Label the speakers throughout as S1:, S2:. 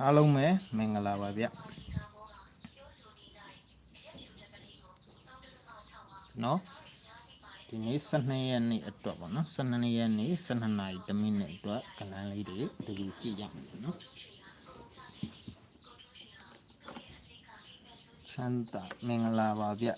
S1: အားလုံးပဲမင်္ဂလာပါဗျနော်ဒီနေ့12ရက်နေ့အတွက်ပေါ့နော်12ရက်နေ့12နာရီ10မိနစ်အတွက်ကဏ္ဍလေးတွေဒီလိုကြည့်ရမယ်နော်ချမ်းသာမင်္ဂလာပါဗျ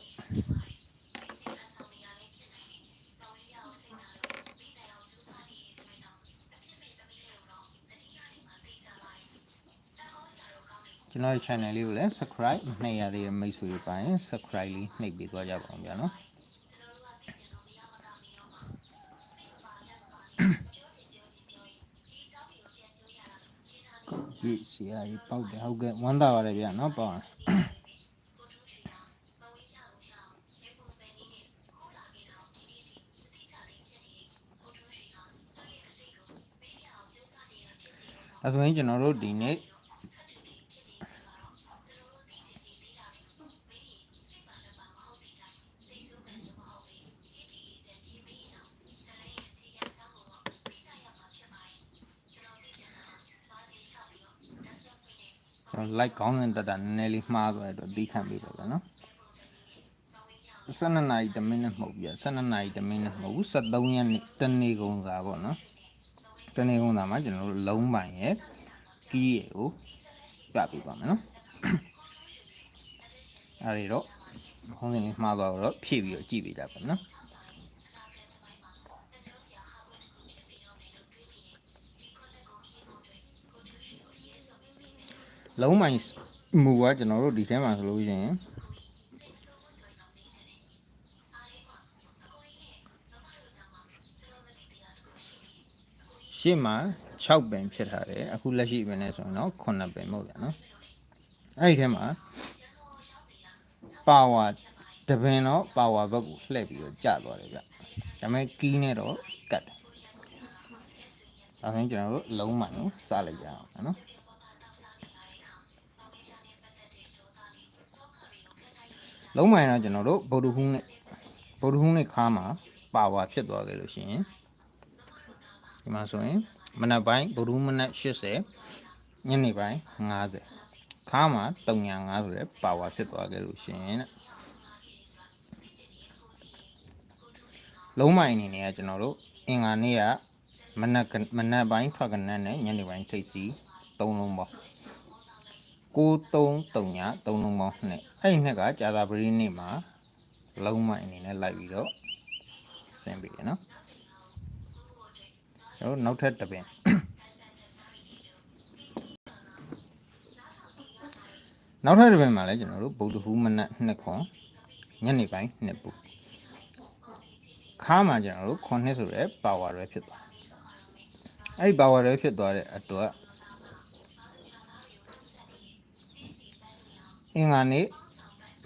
S1: ကျွန်တော်ရဲ့ channel လေးကိုလည်း subscribe နှိပ်ရသေးတဲ့မိတ်ဆွေတွေပါရင် subscribe လေးနှိပ်ပေးသွားကြပါအောင်ဗျာနော်ဒီစီအကြီးပေါက်တယ်ဟုတ်ကဲ့ဝမ်းသာပါတယ်ဗျာနော်ပေါက်အောင်အဲဆိုရင်ကျွန်တော်တို့ဒီနေ့ ကျွန်တော် like ကောင်းတဲ့တက်တာနည်းနည်းလေးမှားသွားတဲ့အတွက်ပြီးခံပြီးတော့ဗျာနော်12နာရီ10မိနစ်မဟုတ်ပြ12နာရီ10မိနစ်မဟုတ်ဘူး73ရက်နေ့တနေ့ကုန်စာပေါ့နော်တနေ့ကုန်စာမှာကျွန်တော်တို့လုံးပိုင်ရဲ့ကီးရဲ့ကိုပြပေးပါမယ်နော်အဲဒီတော့ခေါင်းစဉ်လေးမှားသွားတော့ဖြည့်ပြီးတော့ကြည့်ပေးကြပါမယ်နော် လုံးမိုင်မူကကျွန်တော်တို့ဒီထဲမှာဆိုလို့ရှိရင်ရှေ့မှာ6ပင်ဖြစ်ထားတယ်အခုလက်ရှိပင်နဲ့ဆိုရင်တော့9ပင်မဟုတ်ပြန်နော်အဲ့ဒီထဲမှာပါဝါတပင်တော့ပါဝါဘက်ကိုလှည့်ပြီးတော့ကျသွားတယ်ဗျဒါပေမဲ့ကီးနဲ့တော့ကတ်တယ်ဒါဆိုရင်ကျွန်တော်တို့လုံးမိုင်ကိုစလိုက်ကြအောင်နော် လုံးမိုင်တော့ကျွန်တော်တို့ဗုဒ္ဓဟူးနဲ့ဗုဒ္ဓဟူးနဲ့ခါမှာပါဝါဖြစ်သွားခဲ့လို့ရှိရင်ဒီမှာဆိုရင်မနက်ပိုင်းဗုဒ္ဓဟူးမနက်80ညနေပိုင်း90ခါမှာ350ဆိုတဲ့ပါဝါဖြစ်သွားခဲ့လို့ရှိရင်တဲ့လုံးမိုင်အနေနဲ့ကကျွန်တော်တို့အင်္ဂါနေ့ကမနက်ကမနက်ပိုင်းထွက်ကနက်နဲ့ညနေပိုင်းထိပ်စီ3လုံးပေါ့ 9339 3လုံးပေါင်းနှစ်အဲ့ဒီနှစ်ကကြာသာပရိနေ့မှာလုံးမအနေနဲ့လိုက်ပြီးတော့ဆင်းပြီးရနော်ကျွန်တော်နောက်ထပ်တစ်ပင်နောက်ထပ်တစ်ပင်မှာလည်းကျွန်တော်တို့ဗုဒ္ဓဟူးမနက်နှစ်ခွန်ညနေပိုင်းနှစ်ပူခါမှာကျွန်တော်တို့ခွန်နှစ်ဆိုတဲ့ပါဝါတွေဖြစ်သွားအဲ့ဒီပါဝါတွေဖြစ်သွားတဲ့အတွက် အင်္ဂါနေ့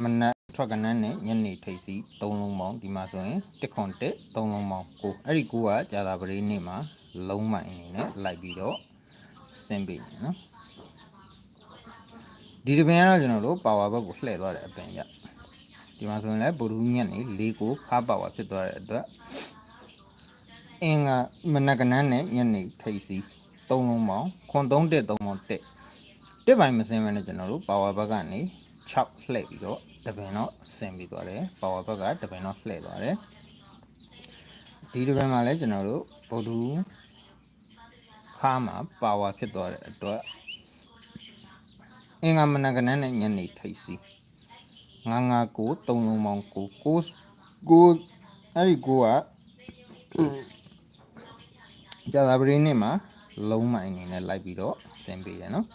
S1: မနက်ထွက်ကနန်းနဲ့ညနေထိပ်စီ3လုံးပေါင်းဒီမှာဆိုရင်1ခွန်1 3လုံးပေါင်း9အဲ့ဒီ9ကကြာတာပရိနေ့မှာလုံးမိုင်အနေနဲ့လိုက်ပြီးတော့ဆင်းပေးတယ်နော်ဒီတပင်ကတော့ကျွန်တော်တို့ပါဝါဘက်ကိုလှည့်သွားတဲ့အပင်ကြဒီမှာဆိုရင်လည်းဗုဒ္ဓညက်နေ၄ကိုခါပါဝါဖြစ်သွားတဲ့အတွက်အင်္ဂါမနက်ကနန်းနဲ့ညနေထိပ်စီ3လုံးပေါင်းခွန်3 1 3ပေါင်း1 တစ်ပိုင်းမစင်းမနဲ့ကျွန်တော်တို့ပါဝါဘက်ကနေ6လှည့်ပြီးတော့တပင်တော့ဆင်းပြီးသွားတယ်ပါဝါဘက်ကတပင်တော့လှည့်သွားတယ်ဒီတပင်မှာလည်းကျွန်တော်တို့ဗုဒ္ဓခါမှာပါဝါဖြစ်သွားတဲ့အတွက်အင်္ဂါမနကနန်းနဲ့ညနေထိပ်စီ959 3လုံးပေါင်း9 9 9အဲ့ဒီ9ကကြာသာပရင်းနေ့မှာလုံးမိုင်အနေနဲ့လိုက်ပြီးတော့ဆင်းပေးတယ်နော်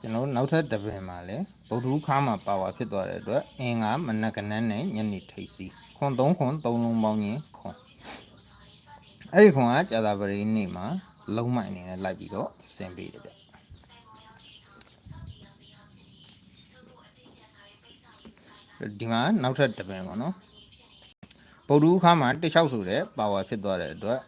S1: ကျွန်တော်တို့နောက်ထပ်တစ်ပင်မှာလည်းဗုဒ္ဓဟူးခါမှာပါဝါဖြစ်သွားတဲ့အတွက်အင်္ဂါမနက်ကနန်းနဲ့ညနေထိပ်စီခွန်3ခွန်3လုံးပေါင်းရင်ခွန်အဲ့ဒီခွန်ကကြာသာပရိနေ့မှာလုံးမိုင်အနေနဲ့လိုက်ပြီးတော့ဆင်ပေးတယ်ဗျဒီမှာနောက်ထပ်တစ်ပင်ပေါ့နော်ဗုဒ္ဓဟူးခါမှာ16ဆိုတဲ့ပါဝါဖြစ်သွားတဲ့အတွက်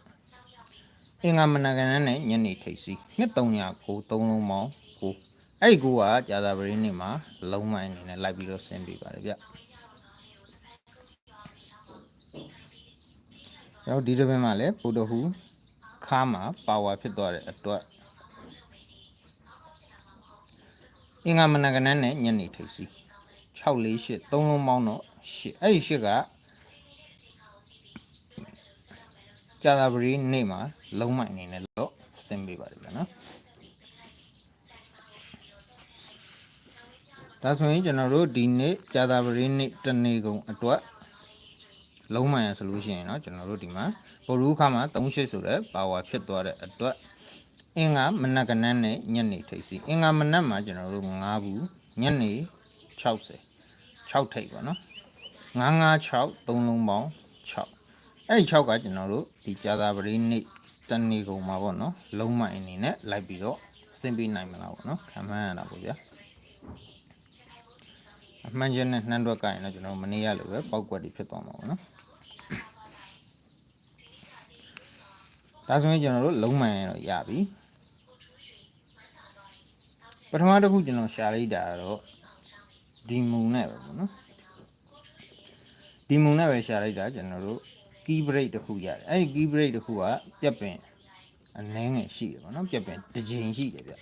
S1: အင်္ဂါမနက်ကနန်းနဲ့ညနေထိပ်စီ2309 3လုံးပေါင်း9 အဲ့ဒီကိုကကြာသာပရင်းနေမှာလုံးမိုင်းနေနဲ့လိုက်ပြီးတော့ဆင်းပြီးပါတယ်ဗျကျွန်တော်ဒီတစ်ပတ်မှာလည်းဗုဒ္ဓဟူခါမှာပါဝါဖြစ်သွားတဲ့အတွက်အင်္ဂမနကနန်းနဲ့ညနေထိပ်စီ648 3လုံးပေါင်းတော့8အဲ့ဒီ8ကကြာသာပရင်းနေမှာလုံးမိုင်းနေနဲ့တော့ဆင်းပြီးပါတယ်ဗျနော် ဒါဆိုရင်ကျွန်တော်တို့ဒီနေ့ကြာသာပရိနေ့တနေ့ကုန်အတွက်လုံးမိုင်ရဆိုလို့ရှိရင်เนาะကျွန်တော်တို့ဒီမှာပိုရူးခါမှာ38ဆိုတဲ့ပါဝါဖြစ်သွားတဲ့အတွက်အင်္ဂါမနက်ကနန်းနဲ့ညနေထိပ်စီအင်္ဂါမနက်မှာကျွန်တော်တို့9ဘူးညနေ60 6ထိပ်ပါเนาะ956 3လုံးပေါင်း6အဲ့ဒီ6ကကျွန်တော်တို့ဒီကြာသာပရိနေ့တနေ့ကုန်မှာပေါ့เนาะလုံးမိုင်အနေနဲ့လိုက်ပြီးတော့ဆင်းပေးနိုင်မလားပေါ့เนาะခံမှန်းရတာပေါ့ဗျာ အမှန်ချင်းနဲ့နှမ်းတွက်ကရင်တော့ကျွန်တော်မနေရလို့ပဲပောက်ကွက်တွေဖြစ်သွားမှာပေါ့နော်ဒါဆိုရင်ကျွန်တော်တို့လုံးမှန်ရတော့ရပြီပထမတစ်ခုကျွန်တော်ရှာလိုက်တာကတော့ဒီမုံနဲ့ပဲပေါ့နော်ဒီမုံနဲ့ပဲရှာလိုက်တာကျွန်တော်တို့ key break တစ်ခုရတယ်အဲ့ဒီ key break တစ်ခုကပြက်ပင်အနှဲငယ်ရှိတယ်ပေါ့နော်ပြက်ပင်တစ်ကြိမ်ရှိတယ်ဗျ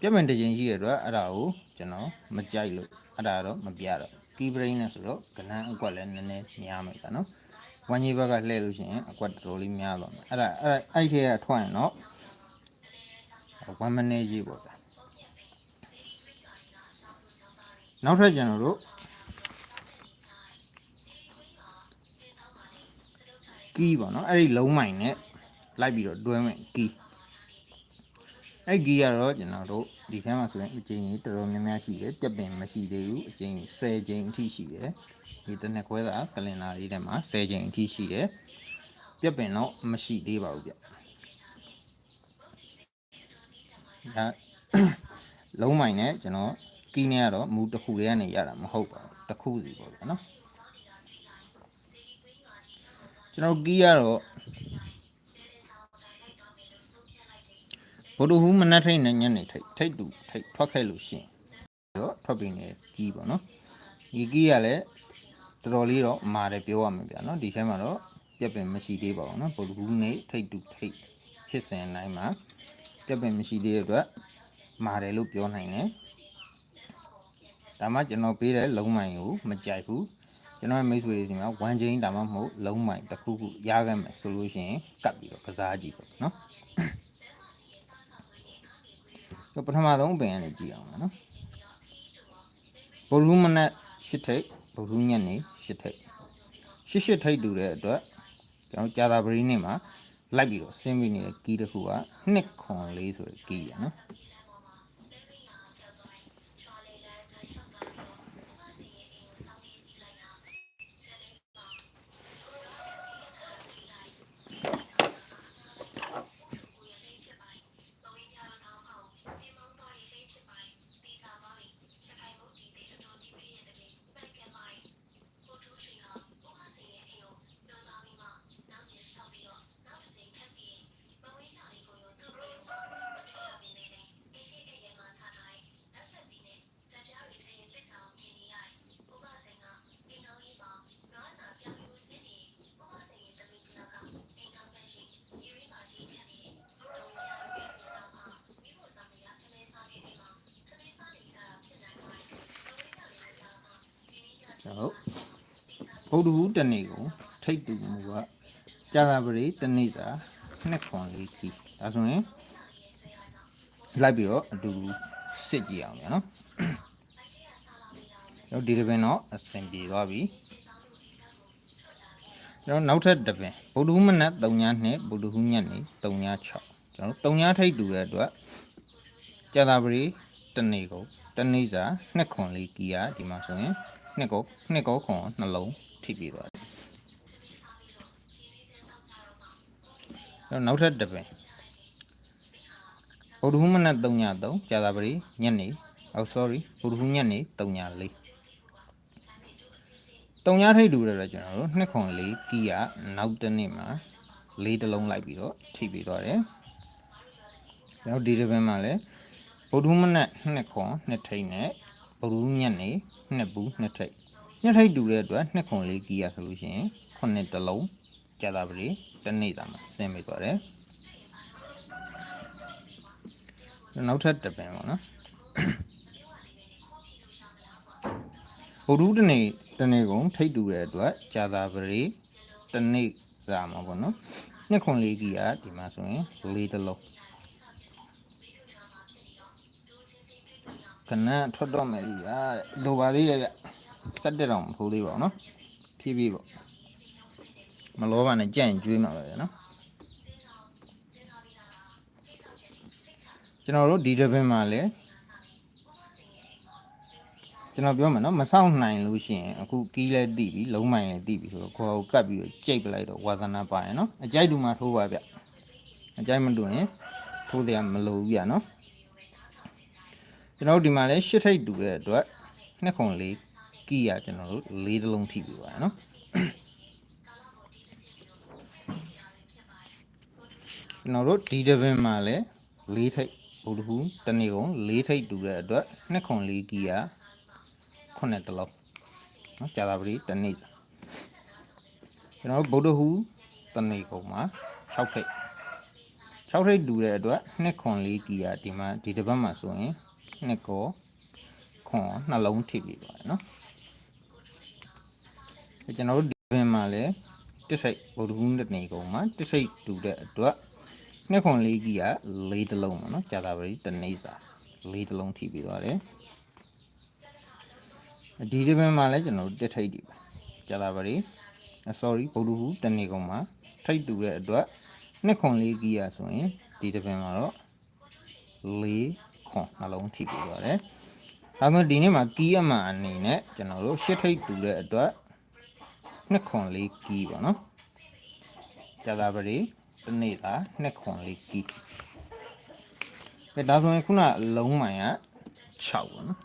S1: ပြက်ပင်တစ်ကြိမ်ရှိတဲ့အတွက်အဲ့ဒါကို ကျွန်တော်မကြိုက်လို့အဲ့ဒါတော့မပြတော့ key break နဲ့ဆိုတော့ကနန်းအကွက်လည်းနည်းနည်းများမယ်ကွာနော်ဝမ်းကြီးဘက်ကလှည့်လို့ရှိရင်အကွက်တော်တော်လေးများသွားမယ်အဲ့ဒါအဲ့အဲ့ထဲကထွက်ရင်တော့ဝမ်းမနေကြီးပေါ့ဗျနောက်ထပ်ကျွန်တော်တို့ကီးပေါ့နော်အဲ့ဒီလုံးမိုင်နဲ့လိုက်ပြီးတော့တွဲမယ်ကီး အဲ့ကီးကတော့ကျွန်တော်တို့ဒီထဲမှာဆိုရင်အကျဉ်းကြီးတော်တော်များများရှိတယ်ပြက်ပင်မရှိသေးဘူးအကျဉ်းကြီး10ကျင်းအထိရှိတယ်ဒီတစ်နှစ်ခွဲသာကလင်နာလေးထဲမှာ10ကျင်းအထိရှိတယ်ပြက်ပင်တော့မရှိသေးပါဘူးဗျဒါလုံးမိုင်နဲ့ကျွန်တော်ကီးနဲ့ကတော့မူတစ်ခုလေးကနေရတာမဟုတ်ပါဘူးတစ်ခုစီပေါ့ဗျာနော်ကျွန်တော်ကီးရတော့ ဘုဒ္ဓဟူးမနက်ထိတ်နဲ့ညနေထိတ်ထိတ်တူထိတ်ထွက်ခဲ့လို့ရှိရင်တော့ထွက်ပြီးနေကီးပေါ့နော်ဒီကီးရလည်းတော်တော်လေးတော့မာတယ်ပြောရမှာဗျာနော်ဒီထဲမှာတော့ပြက်ပင်မရှိသေးပါဘူးနော်ဘုဒ္ဓဟူးနေထိတ်တူထိတ်ဖြစ်စဉ်တိုင်းမှာပြက်ပင်မရှိသေးတဲ့အတွက်မာတယ်လို့ပြောနိုင်တယ်ဒါမှကျွန်တော်ပေးတဲ့လုံးမိုင်ကိုမကြိုက်ဘူးကျွန်တော်ရဲ့မိတ်ဆွေတွေစီမှာ1ချိန်ဒါမှမဟုတ်လုံးမိုင်တစ်ခုခုရခဲ့မယ်ဆိုလို့ရှိရင်ကတ်ပြီးတော့ကစားကြည့်ပေါ့နော် ဆိုပထမဆုံးပင်ကနေကြည့်အောင်နော်ဘလူးမနက်၈ထိပ်ဘလူးညက်နေ၈ထိပ်၈၈ထိပ်တူတဲ့အတွက်ကျွန်တော်ကြာတာပရီနေ့မှာလိုက်ပြီးတော့ဆင်းပြီးနေတဲ့ကီးတစ်ခုက2ခွန်လေးဆိုတဲ့ကီးရနော် ဗုဒ္ဓဟူးတနေ့ကိုထိတ်တူမူကကြာသာပရိတနေ့စာနှစ်ခွန်လေးကြီးဒါဆိုရင်လိုက်ပြီးတော့အတူစစ်ကြည့်အောင်ဗျာနော်ကျွန်တော်ဒီတစ်ပင်တော့အဆင်ပြေသွားပြီကျွန်တော်နောက်ထပ်တစ်ပင်ဗုဒ္ဓဟူးမနက်3ည2ဗုဒ္ဓဟူးညနေ3ည6ကျွန်တော်3ညထိတ်တူတဲ့အတွက်ကြာသာပရိတနေ့ကိုတနေ့စာနှစ်ခွန်လေးကြီးရဒီမှာဆိုရင်နှစ်ကိုနှစ်ကိုခွန်နှလုံး ထိပြီးသွားတယ်အဲ့တော့နောက်ထပ်တစ်ပင်ဗုဒ္ဓဟူးမနက်3ည3ကြာသာပရိညနေအော် sorry ဗုဒ္ဓဟူးညနေ3ည4တုံညာထိတ်တူတယ်တော့ကျွန်တော်တို့နှစ်ခွန်လေးကီးရနောက်တစ်နေ့မှာလေးတစ်လုံးလိုက်ပြီးတော့ထိပြီးသွားတယ်။နောက်ဒီတစ်ပင်မှာလည်းဗုဒ္ဓမနက်နှစ်ခွန်နှစ်ထိတ်နဲ့ဗုဒ္ဓညနေနှစ်ဘူးနှစ်ထိတ် နှစ်ထိတ်တူတဲ့အတွက်နှစ်ခွန်လေးကီးရဆိုလို့ရှိရင်ခုနှစ်တစ်လုံးကြာတာပရိတစ်နေ့တာမှာဆင်းပြီးသွားတယ်။နောက်ထပ်တစ်ပင်ပေါ့နော်။ဗုဒ္ဓတနေ့တနေ့ကုန်ထိတ်တူတဲ့အတွက်ဂျာသာပရိတနေ့စာမှာပေါ့နော်နှစ်ခွန်လေးကြီးကဒီမှာဆိုရင်လေးတစ်လုံးခဏထွက်တော့မယ်ကြီးอ่ะလိုပါသေးရဲ့ဗျ စက်တက်တော့မထိုးသေးပါဘူးနော်ဖြည်းဖြည်းပေါ့မလောပါနဲ့ကြန့်ရင်ကျွေးမှာပဲဗျနော်ကျွန်တော်တို့ဒီတစ်ပင်မှာလည်းကျွန်တော်ပြောမယ်နော်မဆောက်နိုင်လို့ရှိရင်အခုကီးလဲတိပြီလုံးမိုင်လဲတိပြီဆိုတော့ခေါ်ကိုကတ်ပြီးတော့ကြိတ်ပလိုက်တော့ဝါသနာပါရနော်အကြိုက်တူမှထိုးပါဗျအကြိုက်မတူရင်ထိုးတယ်မလို့ဘူးဗျနော်ကျွန်တော်တို့ဒီမှာလဲရှစ်ထိတ်တူတဲ့အတွက်နှစ်ခွန်လေး ကီးရကျွန်တော်တို့လေးတစ်လုံးထိပြီးပါရနော်ကျွန်တော်တို့ဒီတစ်ပင်မှာလဲလေးထိတ်ဘုဒ္ဓဟူတနေ့ကုန်လေးထိတ်တူတဲ့အတွက်နှစ်ခွန်လေးကီးရခုနှစ်တလုံးနော်ကြာတာပတိတနေ့စာကျွန်တော်တို့ဗုဒ္ဓဟူတနေ့ကုန်မှာ6ထိတ်6ထိတ်တူတဲ့အတွက်နှစ်ခွန်လေးကီးရဒီမှာဒီတစ်ပတ်မှာဆိုရင်နှစ်ကောခွန်နှလုံးထိပြီးပါတယ်နော် ကျွန်တော်တို့ဒီပင်မှာလည်းတစ်စိတ်ဗုဒ္ဓဟူးတစ်နေကုန်မှာတစ်စိတ်တူတဲ့အတွက်နှစ်ခွန်လေးကြီးကလေးတစ်လုံးပါနော်ကြာတာပတိတနေ့စာလေးတစ်လုံးထိပြီးသွားတယ်ဒီဒီပင်မှာလည်းကျွန်တော်တို့တစ်ထိတ်ဒီပါကြာတာပတိ sorry ဗုဒ္ဓဟူးတစ်နေကုန်မှာထိတ်တူတဲ့အတွက်နှစ်ခွန်လေးကြီးရဆိုရင်ဒီဒီပင်မှာတော့လေးခွန်နှလုံးထိပြီးသွားတယ်ဒါဆိုဒီနေ့မှာကီးရမှအနေနဲ့ကျွန်တော်တို့ရှစ်ထိတ်တူတဲ့အတွက် နှစ်ခွန်လေးကီးပါနော်ကြာတာပတိတနေ့သာနှစ်ခွန်လေးကီးဒါဒါဆိုရင်ခုနလုံးမိုင်က6ပါနော်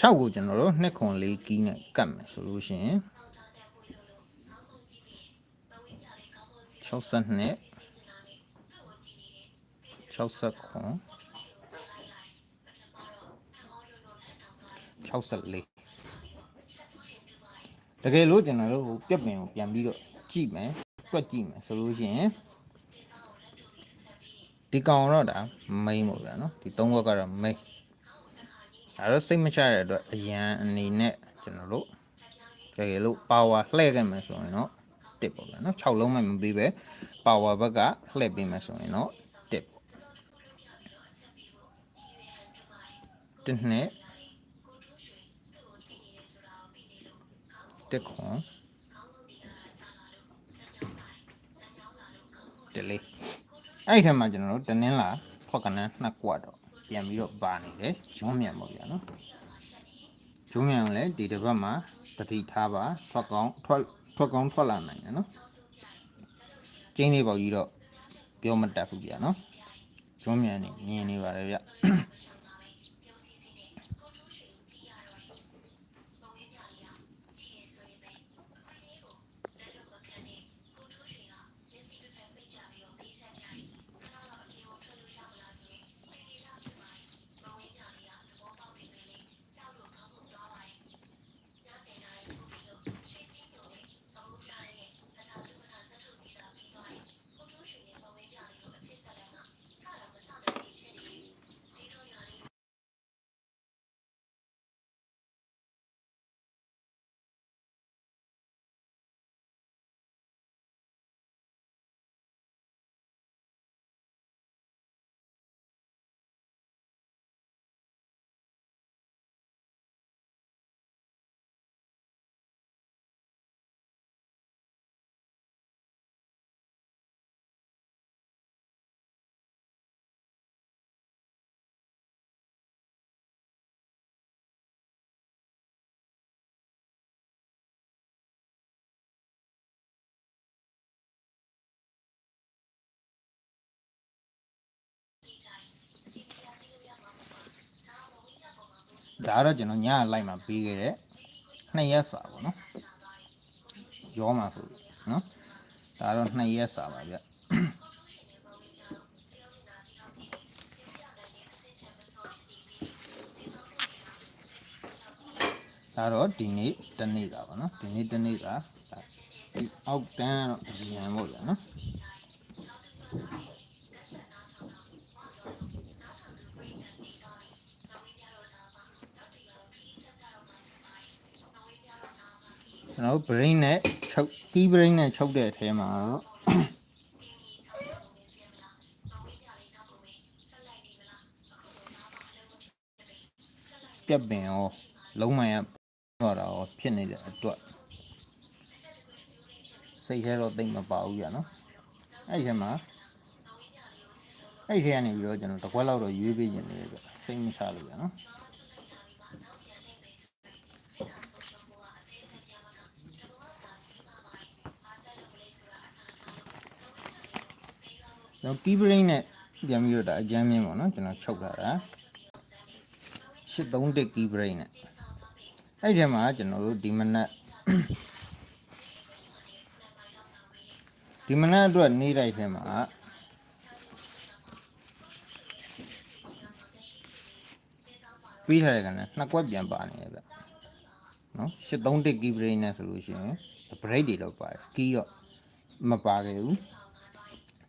S1: 6ကိုကျွန်တော်တို့နှစ်ခွန်လေးကီးနဲ့ကတ်မယ်ဆိုလို့ရှိရင်62 60ခွန်64တကယ်လို့ကျွန်တော်တို့ဟိုပြက်ပင်ကိုပြန်ပြီးတော့ကြည့်မယ်တွက်ကြည့်မယ်ဆိုလို့ရှိရင်ဒီကောင်တော့ဒါမိန်ပေါ့ဗျာနော်ဒီသုံးဘက်ကတော့မိန်ဒါတော့စိတ်မချတဲ့အတွက်အရန်အနေနဲ့ကျွန်တော်တို့တကယ်လို့ power လှည့်ခဲ့မယ်ဆိုရင်တော့တစ်ပေါ့ဗျာနော်6လုံးမှမပြီးပဲ power ဘက်ကလှည့်ပေးမယ်ဆိုရင်တော့တစ်ပေါ့ တစ်နှစ်တစ်ခွန်တလေးအဲ့ဒီထက်မှာကျွန်တော်တို့တနင်းလာဖွက်ကနန်းနှစ်ကွက်တော့ပြန်ပြီးတော့ပါနေတယ်ဂျွန်းမြန်ပေါ့ဗျာနော်ဂျွန်းမြန်ကိုလည်းဒီတစ်ပတ်မှာတတိထားပါထွက်ကောင်းထွက်ထွက်ကောင်းထွက်လာနိုင်တယ်နော်ကျင်းလေးပေါ့ကြီးတော့ပြောမတတ်ဘူးဗျာနော်ဂျွန်းမြန်နေမြင်နေပါတယ်ဗျ ဒါကတော့ကျွန်တော်ညလိုက်မှာပြီးခဲ့တဲ့နှစ်ရက်စာပေါ့နော်ရောမှာဆိုနော်ဒါတော့နှစ်ရက်စာပါဗျဒါတော့ဒီနေ့တနေ့တာပါနော်ဒီနေ့တနေ့တာဒီအောက်တန်းကတော့အရင်ပေါ့ဗျာနော် တော်တို့ brain နဲ့ချုပ် key brain နဲ့ချုပ်တဲ့အထဲမှာတော့ပြက်ပင်ရောလုံးမိုင်ရတော့တာရောဖြစ်နေတဲ့အတွက်စိတ်ထဲတော့တိတ်မပါဘူးရနော်အဲ့ဒီထဲမှာအဲ့ဒီထဲကနေပြီးတော့ကျွန်တော်တစ်ခွက်လောက်တော့ရွေးပေးခြင်းနေတယ်ပြစိတ်မချလို့ရနော် ကျွန်တော် key brain နဲ့ပြန်ပြီးတော့ဒါအကြမ်းမြင့်ပေါ့နော်ကျွန်တော်ချုပ်ထားတာ831 key brain နဲ့အဲ့ဒီထဲမှာကျွန်တော်တို့ဒီမနက်ဒီမနက်အတွက်နေ့တိုင်းထဲမှာပြီးထားတဲ့ကနေ့နှစ်ကွက်ပြန်ပါနေရဗျနော်831 key brain နဲ့ဆိုလို့ရှိရင် break တွေတော့ပါတယ် key တော့မပါခဲ့ဘူး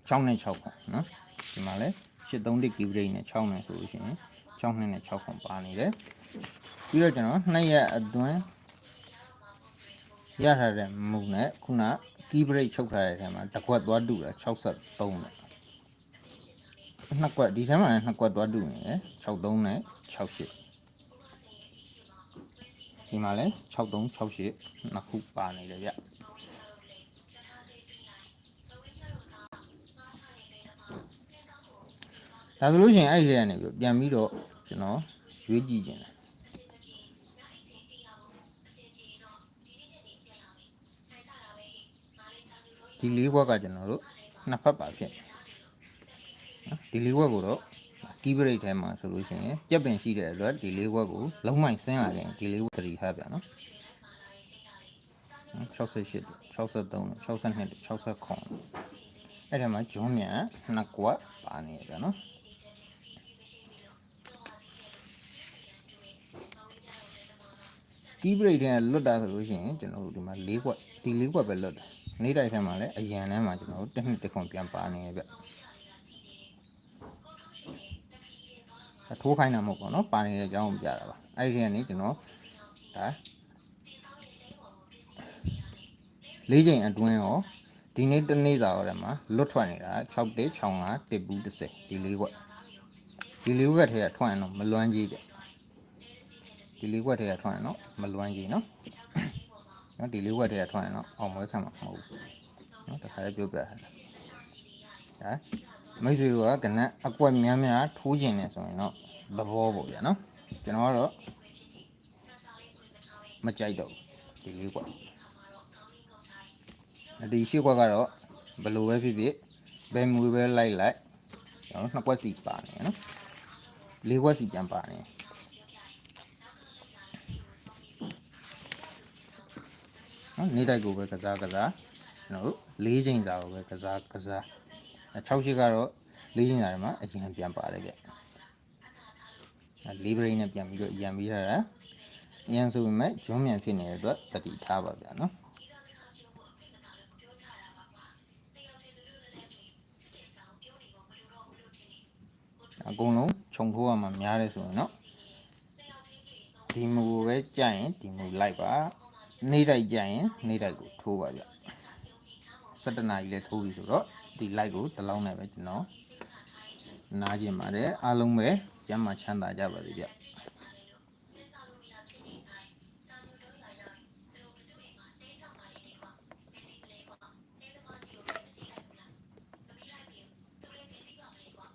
S1: 6နဲ့6ခွန်နော်ဒီမှာလဲ83 key break နဲ့6နဲ့ဆိုလို့ရှိရင်6နဲ့6ခွန်ပါနေတယ်ပြီးတော့ကျွန်တော်နှစ်ရက်အတွင်းရထားတဲ့မုံနဲ့ခုန key break ချုပ်ထားတဲ့ထဲမှာတစ်ခွက်သွားတူတာ63နဲ့နှစ်ကွက်ဒီထဲမှာလည်းနှစ်ကွက်သွားတူနေတယ်63နဲ့68ဒီမှာလဲ63 68နှစ်ခုပါနေတယ်ဗျ ဒါဆိုလို့ရှိရင်အဲ့ဒီထဲကနေပြီးတော့ပြန်ပြီးတော့ကျွန်တော်ရွေးကြည့်ခြင်းတယ်ဒီလေးဘွက်ကကျွန်တော်တို့နှစ်ဖက်ပါဖြစ်နော်ဒီလေးဘွက်ကိုတော့ကီးဘရိတ်ထဲမှာဆိုလို့ရှိရင်ပြက်ပင်ရှိတဲ့အတွက်ဒီလေးဘွက်ကိုလုံးမိုင်ဆင်းလာရင်ဒီလေးဘွက်တတိထားပြန်နော်68 63 62 69အဲ့ဒီမှာဂျွန်းမြန်နှစ်ကွက်ပါနေကြနော် ကီးဘရိတ်ထဲကလွတ်တာဆိုလို့ရှိရင်ကျွန်တော်တို့ဒီမှာ၄ခွက်ဒီ၄ခွက်ပဲလွတ်တယ်နေ့တိုင်းထဲမှာလည်းအရန်ထဲမှာကျွန်တော်တို့တစ်နှစ်တစ်ခွန်ပြန်ပါနေရဗျအထိုးခိုင်းတာမဟုတ်ပါတော့ပါနေတဲ့အကြောင်းကိုပြတာပါအဲ့ဒီကနေကျွန်တော်ဒါလေးချိန်အတွင်းရောဒီနေ့တစ်နေ့စာရောထဲမှာလွတ်ထွက်နေတာ6တိ65တစ်ဘူး30ဒီလေးခွက်ဒီလေးခွက်ထဲကထွက်ရင်တော့မလွမ်းကြီးဗျ ဒီလေးခွက်ထဲကထွက်ရင်တော့မလွမ်းကြီးနော်နော်ဒီလေးခွက်ထဲကထွက်ရင်တော့အောင်မွေးခံမှာမဟုတ်ဘူးနော်တခါလေးပြောပြထားတယ်ဒါမိတ်ဆွေတို့ကကနက်အကွက်များများထိုးကျင်နေဆိုရင်တော့သဘောပေါ့ဗျာနော်ကျွန်တော်ကတော့မကြိုက်တော့ဘူးဒီလေးခွက်ဒီရှေ့ခွက်ကတော့ဘယ်လိုပဲဖြစ်ဖြစ်ဘယ်မူပဲလိုက်လိုက်ကျွန်တော်နှစ်ခွက်စီပါနေနော်လေးခွက်စီပြန်ပါနေ နော်နေ့တိုက်ကိုပဲကစားကစားကျွန်တော်တို့၄ချိန်စာကိုပဲကစားကစားအဲ6ရှိကတော့၄ချိန်စာတွေမှာအရင်ပြန်ပါတယ်ဗျအဲ၄ဘရိန်းနဲ့ပြန်ပြီးတော့ရံပြီးထားတာအရင်ဆိုပေမဲ့ဂျွန်းမြန်ဖြစ်နေတဲ့အတွက်တတိထားပါဗျာနော်အကုန်လုံးခြုံထိုးရမှာများတယ်ဆိုရင်တော့ဒီမူကိုပဲကြရင်ဒီမူလိုက်ပါ နေ့တိုက်ကြရင်နေ့တိုက်ကိုထိုးပါဗျ7နာရီလဲထိုးပြီဆိုတော့ဒီ light ကိုတစ်လောင်းနဲ့ပဲကျွန်တော်နားကျင်ပါတယ်အားလုံးပဲကျမ်းမှာချမ်းသာကြပါစေဗျ